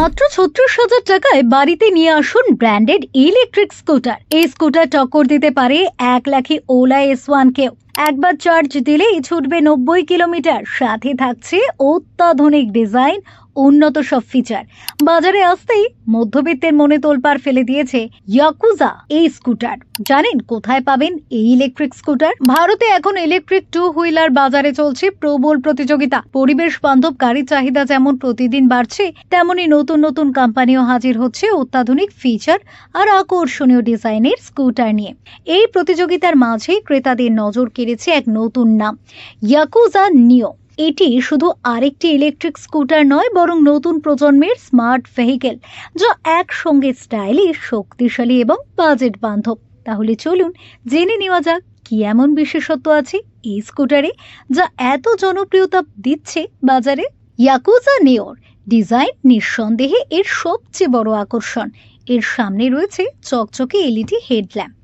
মাত্র ছত্রিশ হাজার টাকায় বাড়িতে নিয়ে আসুন ব্র্যান্ডেড ইলেকট্রিক স্কুটার এই স্কুটার টক্কর দিতে পারে এক লাখে ওলা এস ওয়ান কেও। একবার চার্জ দিলেই ছুটবে নব্বই কিলোমিটার। সাথে থাকছে অত্যাধুনিক ডিজাইন, উন্নত সব ফিচার বাজারে আসতেই মধ্যবিত্তের মনে তোলপাড় ফেলে দিয়েছে ইয়াকুজা এই স্কুটার জানেন কোথায় পাবেন এই ইলেকট্রিক স্কুটার ভারতে এখন ইলেকট্রিক টু হুইলার বাজারে চলছে প্রবল প্রতিযোগিতা। পরিবেশ বান্ধব গাড়ির চাহিদা যেমন প্রতিদিন বাড়ছে, তেমনি নতুন নতুন কোম্পানিও হাজির হচ্ছে অত্যাধুনিক ফিচার আর আকর্ষণীয় ডিজাইনের স্কুটার নিয়ে। এই প্রতিযোগিতার মাঝেই ক্রেতাদের নজর কেড়েছে এক নতুন নাম ইয়াকুজা নিও এটি শুধু আরেকটি ইলেকট্রিক স্কুটার নয়, বরং নতুন প্রজন্মের স্মার্ট ভেহিকেল যা একসঙ্গে স্টাইলিশ শক্তিশালী এবং বাজেট বান্ধব। তাহলে চলুন জেনে নেওয়া যাক, কি এমন বিশেষত্ব আছে এই স্কুটারে যা এত জনপ্রিয়তা দিচ্ছে বাজারে? ইয়াকুজা নেওর ডিজাইন নিঃসন্দেহে এর সবচেয়ে বড় আকর্ষণ। এর সামনে রয়েছে চকচকে এলইডি হেডল্যাম্প।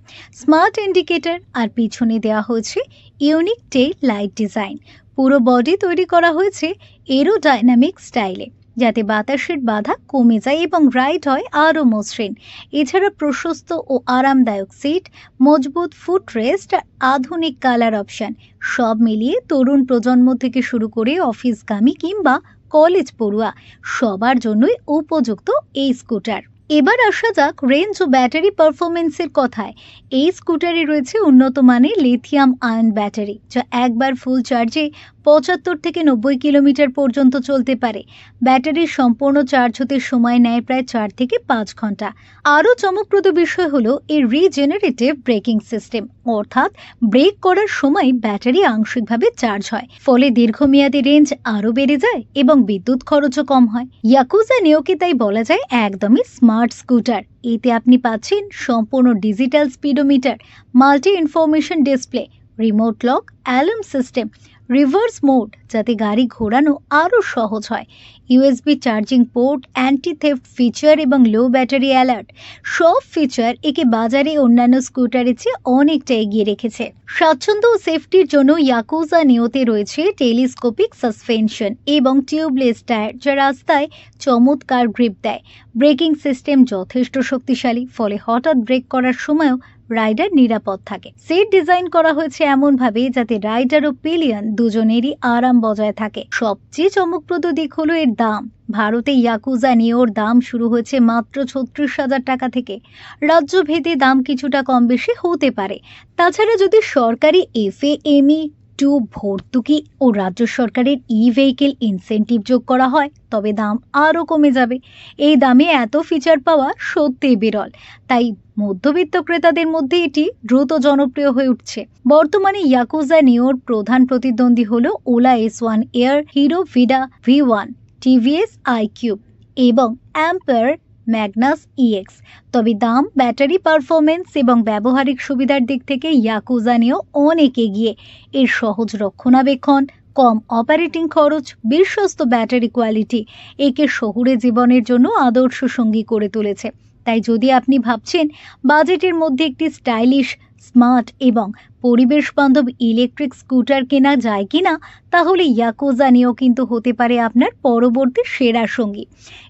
স্মার্ট ইন্ডিকেটর আর পিছনে দেওয়া হয়েছে ইউনিক টেল লাইট ডিজাইন। পুরো বডি তৈরি করা হয়েছে এরোডাইনামিক স্টাইলে, যাতে বাতাসের বাধা কমে যায় এবং রাইড হয় আরও মসৃণ। এছাড়া প্রশস্ত ও আরামদায়ক সিট, মজবুত ফুট রেস্ট আধুনিক কালার অপশন, সব মিলিয়ে তরুণ প্রজন্ম থেকে শুরু করে অফিসগামী কিংবা কলেজ পড়ুয়া সবার জন্যই উপযুক্ত এই স্কুটার। এবার আসা যাক রেঞ্জ ও ব্যাটারি পারফরমেন্সের কথায়। এই স্কুটারে রয়েছে উন্নত মানের লিথিয়াম আয়ন ব্যাটারি যা একবার ফুল চার্জে পঁচাত্তর থেকে নব্বই কিলোমিটার পর্যন্ত চলতে পারে। ব্যাটারির সম্পূর্ণ চার্জ হতে সময় নেয় প্রায় চার থেকে পাঁচ ঘণ্টা। আরও চমকপ্রদ বিষয় হলো এর রিজেনারেটিভ ব্রেকিং সিস্টেম অর্থাৎ ব্রেক করার সময় ব্যাটারি আংশিকভাবে চার্জ হয়। ফলে দীর্ঘমেয়াদী রেঞ্জ আরও বেড়ে যায় এবং বিদ্যুৎ খরচও কম হয়। ইয়াকুজা নিয়োকে তাই বলা যায় একদমই স্মার্ট স্কুটার। এতে আপনি পাচ্ছেন সম্পূর্ণ digital speedometer multi information display remote lock alarm system reverse mode যাতে গাড়ি ঘোরানো আরও সহজ হয়। USB charging port anti theft feature এবং লো ব্যাটারি অ্যালার্ট সব ফিচার একে বাজারে অন্যান্য স্কুটারের চেয়ে অনেকটা এগিয়ে রেখেছে। স্বাচ্ছন্দ্য ও সেফটির জন্য ইয়াকুজা নিয়তে রয়েছে টেলিস্কোপিক সাসপেনশন এবং টিউবলেস টায়ার যা রাস্তায় চমৎকার গ্রিপ দেয়। ব্রেকিং সিস্টেম যথেষ্ট শক্তিশালী, ফলে হঠাৎ ব্রেক করার সময়ও রাইডার নিরাপদ থাকে। সেট ডিজাইন করা হয়েছে এমনভাবে যাতে রাইডার ও পিলিয়ন দুজনেরই আরাম বজায় থাকে। সবচেয়ে চমকপ্রদ দিক হলো এর দাম। ভারতে ইয়াকুজা নিয়োর দাম শুরু হয়েছে মাত্র ছত্রিশ হাজার টাকা থেকে। রাজ্যভেদে দাম কিছুটা কম বেশি হতে পারে। তাছাড়া যদি সরকারি এফএএমই টু ভর্তুকি ও রাজ্য সরকারের ই ভেহিকেল ইনসেন্টিভ যোগ করা হয়, তবে দাম আরও কমে যাবে। এই দামে এত ফিচার পাওয়া সত্যিই বিরল। তাই মধ্যবিত্ত ক্রেতাদের মধ্যে এটি দ্রুত জনপ্রিয় হয়ে উঠছে। বর্তমানে ইয়াকুজা নিওর প্রধান প্রতিদ্বন্দ্বী হল Ola S one air Hero Vida V one TVS iQube এবং অ্যাম্পায়ার ম্যাগনাস ইএক্স তবে দাম, ব্যাটারি পারফরমেন্স এবং ব্যবহারিক সুবিধার দিক থেকে ইয়াকুজা নিয়েও অনেক এগিয়ে। এর সহজ রক্ষণাবেক্ষণ, কম অপারেটিং খরচ, বিশ্বস্ত ব্যাটারি কোয়ালিটি একে শহুরে জীবনের জন্য আদর্শ সঙ্গী করে তুলেছে। তাই যদি আপনি ভাবছেন বাজেটের মধ্যে একটি স্টাইলিশ, স্মার্ট এবং পরিবেশ বান্ধব ইলেকট্রিক স্কুটার কেনা যায় কিনা, তাহলে ইয়াকোজা নিয়েও কিন্তু হতে পারে আপনার পরবর্তী সেরা সঙ্গী।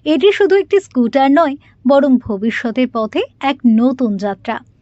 এটি শুধু একটি স্কুটার নয়, বরং ভবিষ্যতের পথে এক নতুন যাত্রা।